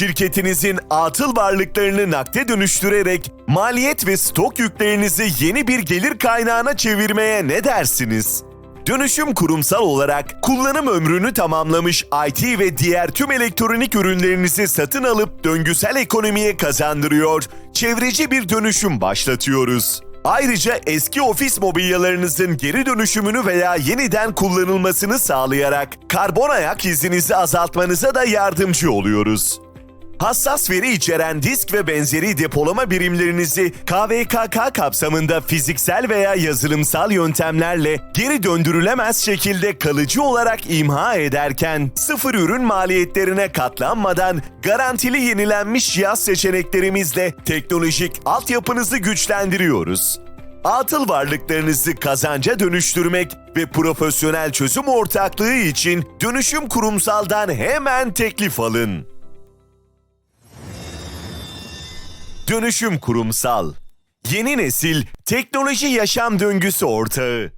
Şirketinizin atıl varlıklarını nakde dönüştürerek maliyet ve stok yüklerinizi yeni bir gelir kaynağına çevirmeye ne dersiniz? Dönüşüm kurumsal olarak kullanım ömrünü tamamlamış IT ve diğer tüm elektronik ürünlerinizi satın alıp döngüsel ekonomiye kazandırıyor, çevreci bir dönüşüm başlatıyoruz. Ayrıca eski ofis mobilyalarınızın geri dönüşümünü veya yeniden kullanılmasını sağlayarak karbon ayak izinizi azaltmanıza da yardımcı oluyoruz. Hassas veri içeren disk ve benzeri depolama birimlerinizi KVKK kapsamında fiziksel veya yazılımsal yöntemlerle geri döndürülemez şekilde kalıcı olarak imha ederken sıfır ürün maliyetlerine katlanmadan garantili yenilenmiş cihaz seçeneklerimizle teknolojik altyapınızı güçlendiriyoruz. Atıl varlıklarınızı kazanca dönüştürmek ve profesyonel çözüm ortaklığı için Dönüşüm Kurumsal'dan hemen teklif alın. Dönüşüm Kurumsal. Yeni nesil teknoloji yaşam döngüsü ortağı.